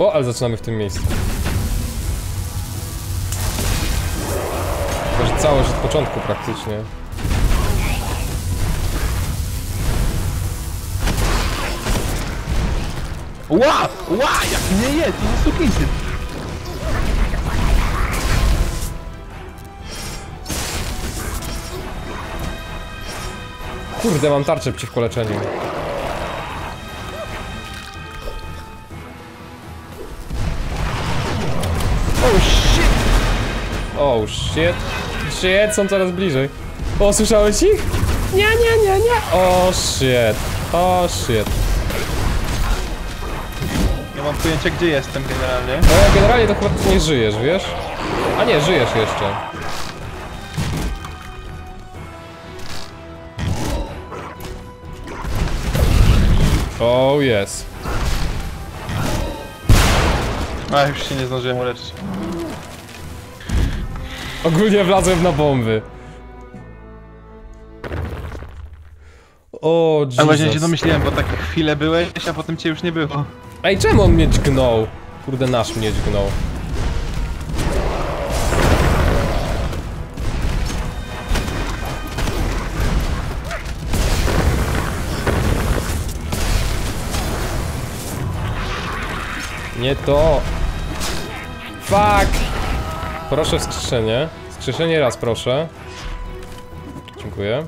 O, ale zaczynamy w tym miejscu. To, że całość od początku praktycznie. Ła! Ła! Jak nie jest, to jest sukinsyn. Kurde, mam tarczę przeciwko leczeniu. Oh shit. Shit, są coraz bliżej. O, słyszałeś ich? Nie, nie, nie, nie. O shit. O shit. Nie mam pojęcia gdzie jestem generalnie. No, generalnie to chyba nie żyjesz, wiesz? A nie, żyjesz jeszcze. Oh yes. A już się nie zdążyłem uleczyć. Ogólnie wlazłem na bomby. O, A właśnie się Jesus. domyśliłem, bo tak chwilę byłeś, a potem cię już nie było. Ej, czemu on mnie dźgnął? Kurde, nasz mnie dźgnął. Nie to. Fuck! Proszę wskrzeszenie. Wskrzeszenie raz, proszę. Dziękuję.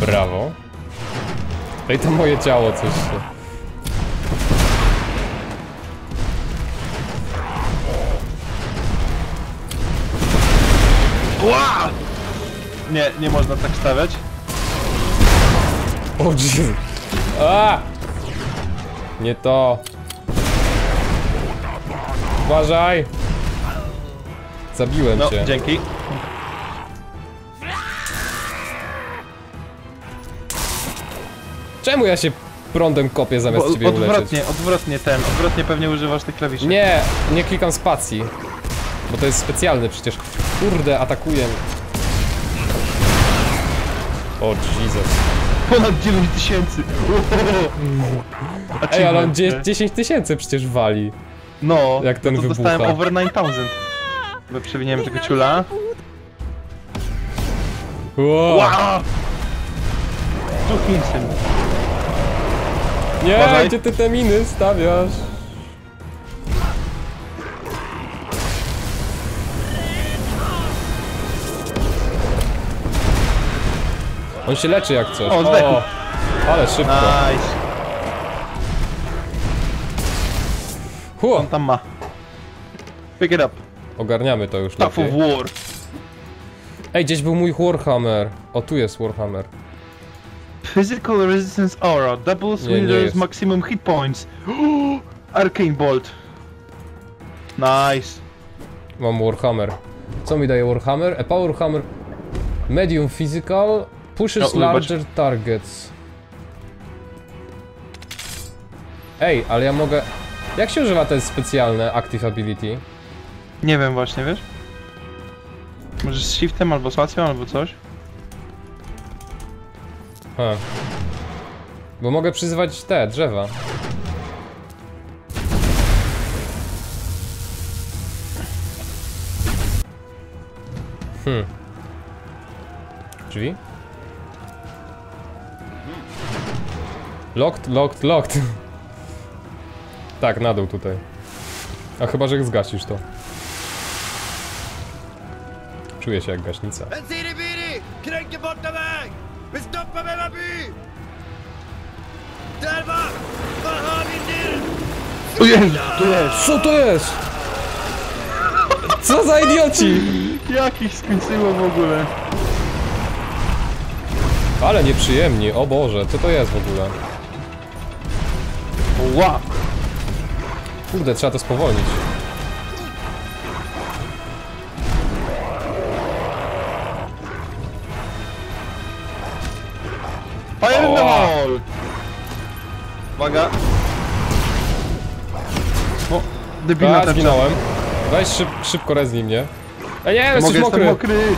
Brawo. Ej, to moje ciało coś się... Ła! Nie, nie można tak stawiać. O Jezu. A! Nie to. Uważaj! Zabiłem No, cię. dzięki. Czemu ja się prądem kopię zamiast Bo, ciebie odwrotnie, odwrotnie ten, odwrotnie pewnie używasz tych klawiszy. Nie, nie klikam spacji. Bo to jest specjalny przecież. Kurde, atakuję. O Jesus. Ponad 9 tysięcy! Ej, ale on dzie- nie? 10 tysięcy przecież wali. No, jak ten no to wybucha. dostałem over 9000. Bo przewiniemy tego ciula. Wow. Wow! Sukinsyn. Nie, Uważaj. gdzie ty te miny stawiasz? On się leczy jak coś. O, zdechł. ale szybko. Nice. Hu, On tam ma. Pick it up. ogarniamy to już Tough of lepiej. war. Ej, gdzieś był mój Warhammer. O, tu jest Warhammer. Physical resistance aura. Wielders jest. maximum hit points. Arcane bolt. Nice. Mam Warhammer. Co mi daje Warhammer? A Power Hammer. Medium physical. Pushes No, larger targets. Ej, ale ja mogę... Jak się używa te specjalne Active Ability? Nie wiem właśnie, wiesz? Może z shiftem albo spacją albo coś? Ha. Bo mogę przyzywać te drzewa. Hmm. Drzwi? Locked, locked, locked. tak, na dół tutaj. A chyba, że zgasisz to. Czuję się jak gaśnica. Tu jest, tu jest! Co to jest? Co za idioci? Jakich skończyło w ogóle? Ale nieprzyjemnie, o Boże, co to jest w ogóle? Ła! Kurde, trzeba to spowolnić. Fire in the Ała. hole! Uwaga! O, debilna A, zginąłem. Weź szyb, szybko reznij mnie. Ej, nie, jesteś Mogę, mokry. jestem mokry!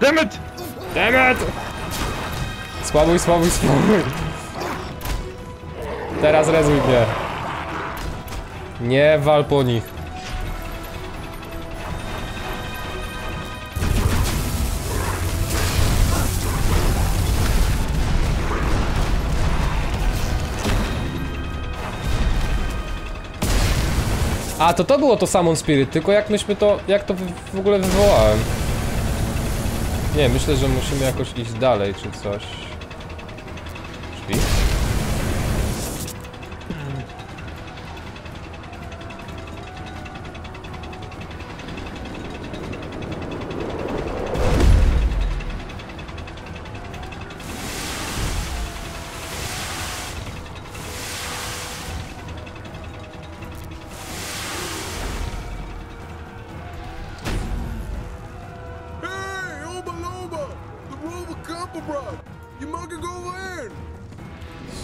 Damn it! Dammit! Słabuj, słabuj, słabuj. Teraz rezuj mnie. Nie wal po nich. A, to to było to Summon Spirit, tylko jak myśmy to, jak to w ogóle wywołałem? Nie, myślę, że musimy jakoś iść dalej, czy coś.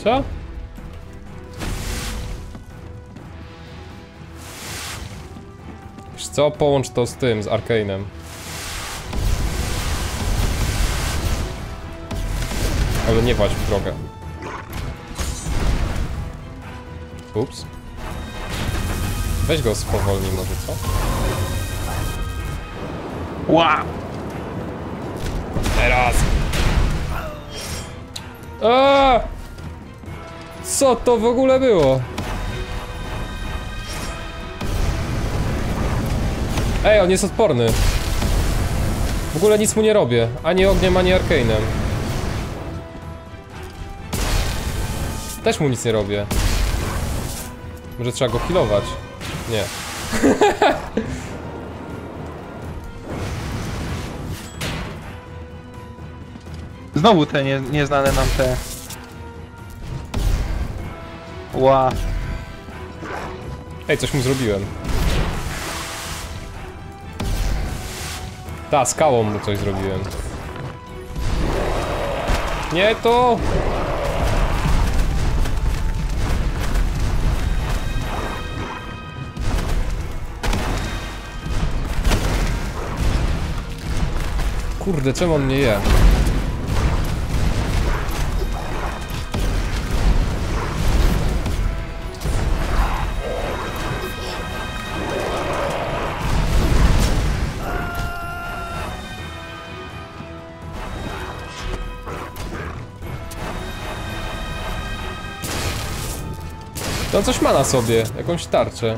Co? Wiesz co? Połącz to z tym, z Arkane'em. Ale nie właśnie w drogę. Ups. Weź go spowolnij może, co? Ła! Teraz! A! Co to w ogóle było? Ej, on jest odporny. W ogóle nic mu nie robię. Ani ogniem, ani arkane'em. Też mu nic nie robię. Może trzeba go healować? Nie. Znowu te nie, nieznane nam te... Ła! Ej, coś mu zrobiłem. Ta, skałą mu coś zrobiłem. Nie to! Kurde, czemu on mnie je? To coś ma na sobie, jakąś tarczę.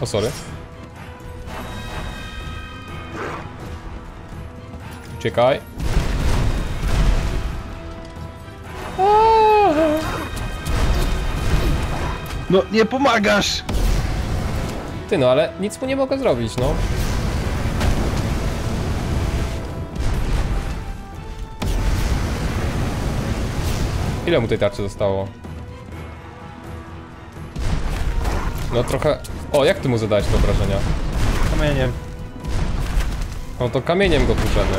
O, sorry. Uciekaj. No nie pomagasz! Ty no, ale nic mu nie mogę zrobić, no. Ile mu tej tarczy zostało? No trochę... O, jak ty mu zadałeś te obrażenia? Kamieniem. No to kamieniem go tłuczemy.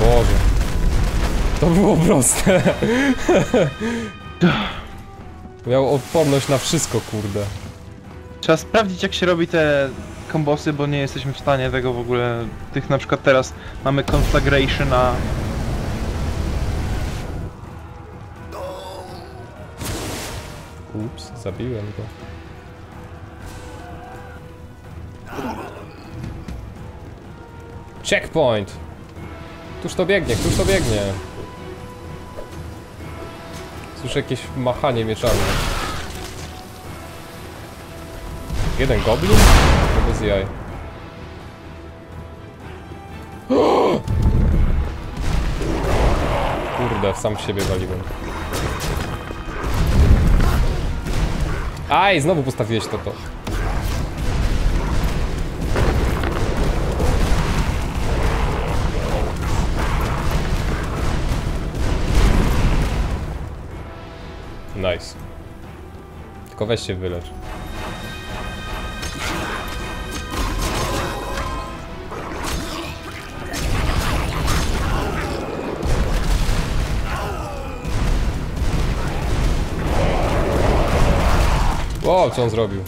Boże. To było proste. Miał odporność na wszystko, kurde. Trzeba sprawdzić jak się robi te kombosy, bo nie jesteśmy w stanie tego w ogóle... Tych na przykład teraz mamy Conflagration, a... Ups, zabiłem go. Checkpoint! Któż to biegnie? Któż to biegnie? Słyszę jakieś machanie mieczami. Jeden goblin? No bez jaj. Kurde, sam w siebie waliłem. Aj, znowu postawiłeś to to. Nice. Tylko weź się wylecz. Wow, co on zrobił?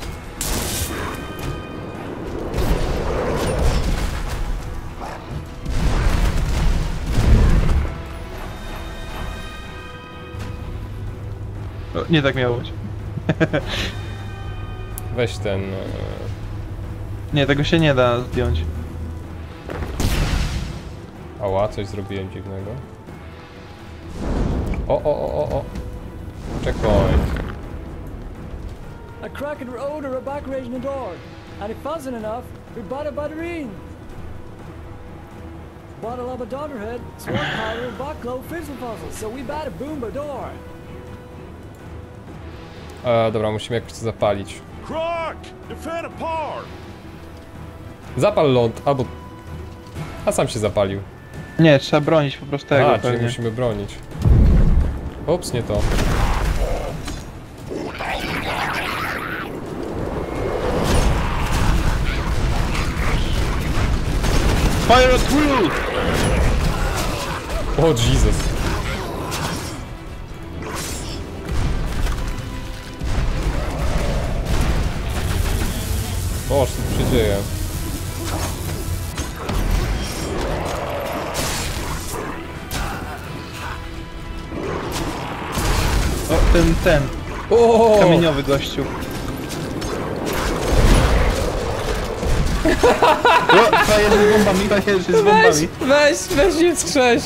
O, nie tak miało być. Weź ten... e, Nie, tego się nie da zdjąć. Ała, coś zrobiłem dziwnego. O, o, o, o, o. Checkpoint. A cracking road or a back raising the door. And if wasn't enough, we bought a batterine. Bottle of a sword powder, bucklow, fizzle puzzle. So we bought a boom a door. E, dobra, musimy jakoś to zapalić. Croc! Defend a par! Zapal ląd, albo... A sam się zapalił. Nie, trzeba bronić po prostu tego A, czyli musimy bronić. Ups, nie to. Fire will! O, Jesus. O, co tu się dzieje? O, ten, ten, O! kamieniowy gościu. O, fajerzy z bombami, fajerzy z Weź, bombami. weź, weź nie skrześ.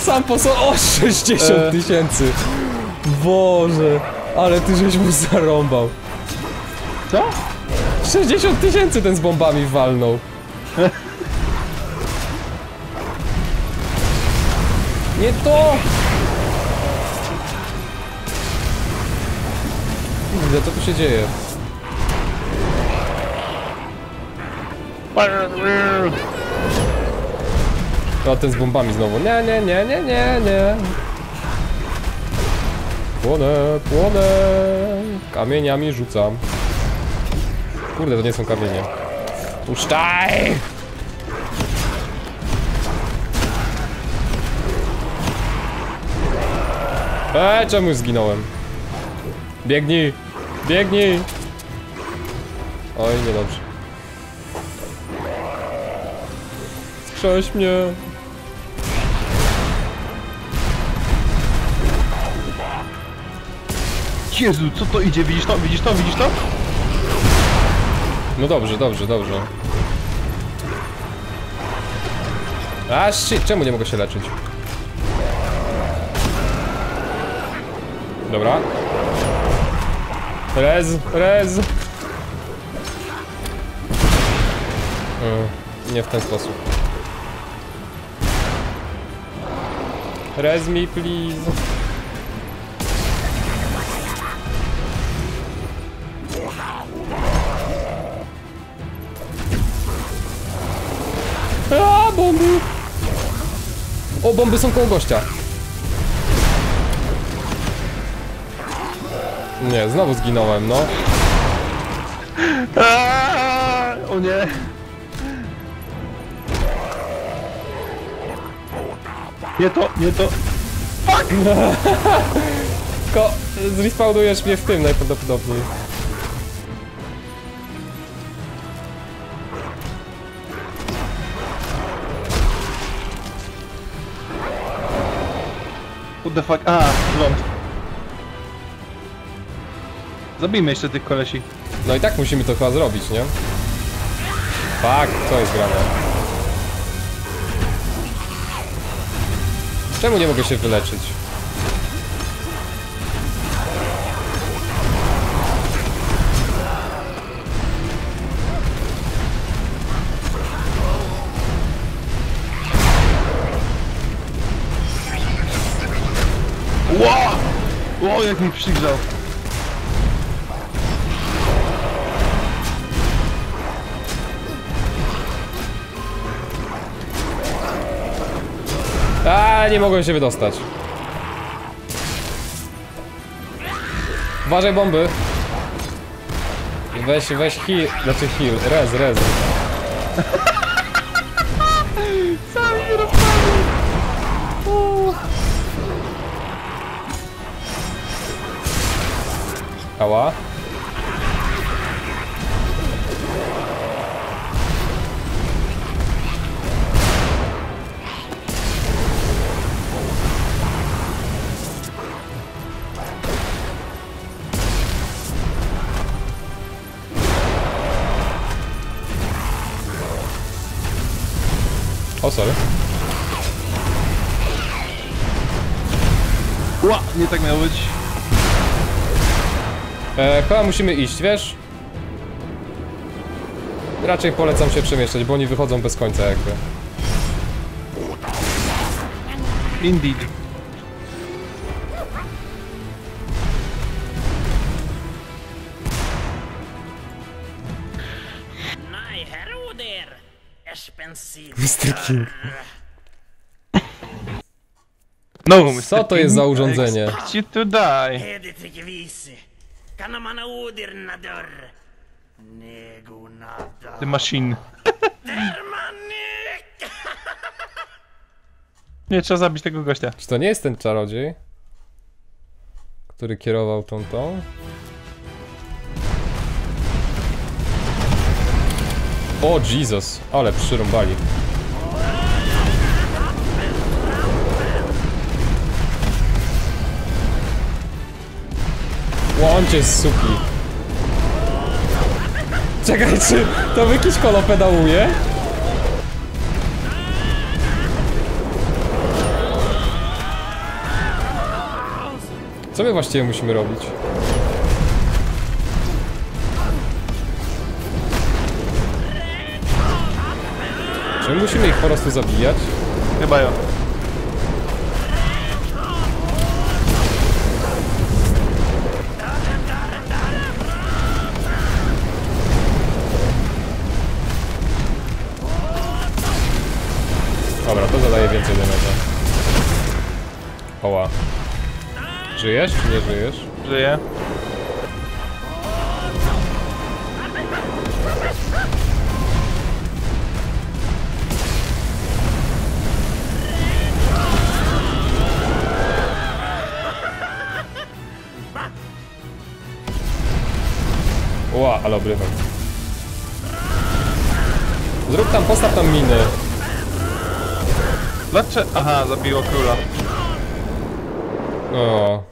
Sam po. O, 60 E. tysięcy. Boże, ale ty żeś mu zarąbał. Co? 60 tysięcy ten z bombami walnął. Nie to! Kurde, co tu się dzieje? Fire at will! O, ten z bombami znowu. Nie, nie, nie, nie, nie, nie. Płonę, płonę. Kamieniami rzucam. Kurde, to nie są kamienie. Puszczaj! Eee, czemu zginąłem? Biegnij! Biegnij! Oj, niedobrze. Skrześ mnie! Jezu, co to idzie? Widzisz to? Widzisz to? Widzisz to? No dobrze, dobrze, dobrze. A shit, czemu nie mogę się leczyć? Dobra. Rez, rez. E, Nie w ten sposób. Rez me, please. A, bomby! O, bomby są koło gościa. Nie, znowu zginąłem, no. O nie! Nie to, nie to. Ko zrespawnujesz mnie w tym najprawdopodobniej. What the fuck? A, ląd. Zabijmy jeszcze tych kolesi. No i tak musimy to chyba zrobić, nie? Tak, co jest grane? Czemu nie mogę się wyleczyć? Ło! Ło, jak mi przygrzał. A, nie mogłem się wydostać. Uważaj bomby. Weź, weź heal, znaczy heal, rez, rez. Sam się rozpalił. Ała. O, sorry. Ła, nie tak miało być. E, chyba musimy iść, wiesz? Raczej polecam się przemieszczać, bo oni wychodzą bez końca jakby. Indeed. Mr. King. No, Mr. Co to jest za urządzenie? I expect you to die. Hedi tycker visi. Kan man odirna dörr? Nego nada. The machine. Nie, trzeba zabić tego gościa. Czy to nie jest ten czarodziej? Który kierował tą tą? O Jesus, ale przyrąbali. Łącie z suki. Czekaj, czy to jakiś kolo pedałuje? Co my właściwie musimy robić? Czy my musimy ich po prostu zabijać? Chyba ja. Dobra, to zadaje więcej damage'a. Oła. Żyjesz czy nie żyjesz? Żyje. Ła, ale obrywam. Zrób tam, postaw tam miny. Dlaczego? Aha, zabiło króla. O.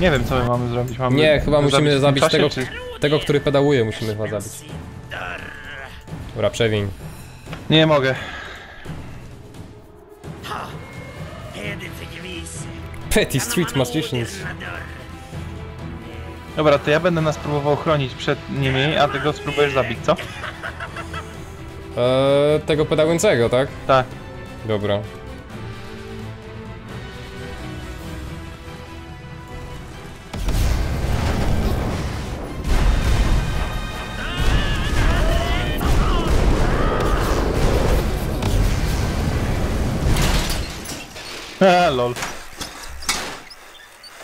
Nie wiem, co my mamy zrobić. Mamy Nie, chyba musimy w tym zabić czasie, tego, Czy... tego, który pedałuje, musimy chyba zabić. Dobra, przewiń. Nie mogę. Petty Street Magicians. Dobra, to ja będę nas próbował chronić przed nimi, a ty go spróbujesz zabić, co? Eee, tego pedałującego, tak? Tak. Dobra. Ha, lol.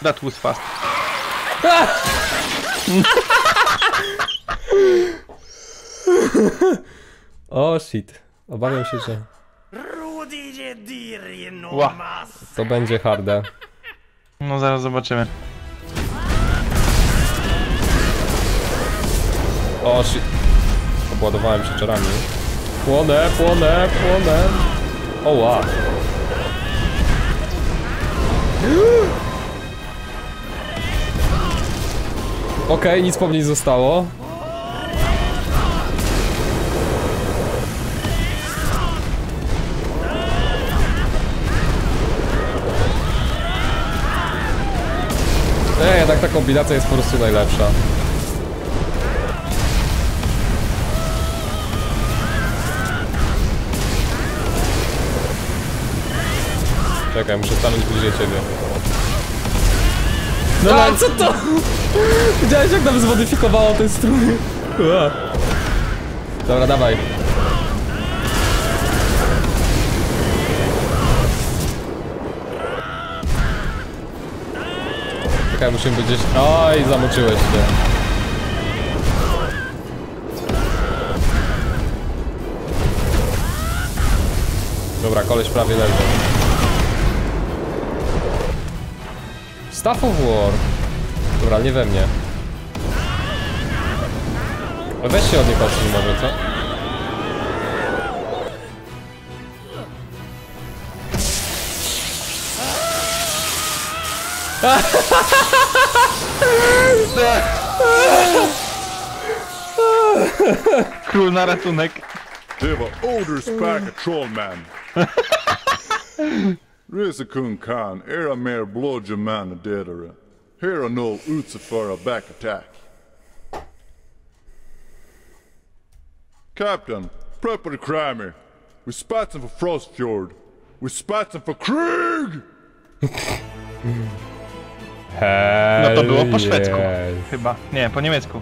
That was fast. O shit. Obawiam się, że no Ła. to będzie harde. No zaraz zobaczymy. O shit. Obładowałem się czarami. Płonę, płonę, płonę. O wow. Okej, nic po mnie nie zostało. Ej, jednak ta kombinacja jest po prostu najlepsza. Czekaj, muszę stanąć bliżej ciebie. No a co to? Widziałeś jak nam zmodyfikowało ten strój? Dobra, dawaj. Czekaj, musimy być gdzieś... Oj, zamoczyłeś się. Dobra, koleś prawie leży. Staff of War. Dobra, nie we mnie. A Weź się od odsuń może, co? Król na ratunek. Det var Oders Pack Trollman. Resa Risakun Khan, Aramare Blodjamana Dedera, a back attack. Captain, prep for the Kramer. We spot him for Frostfjord. We spot him for Krieg! No to było po szwedzku. Chyba. Nie, po niemiecku.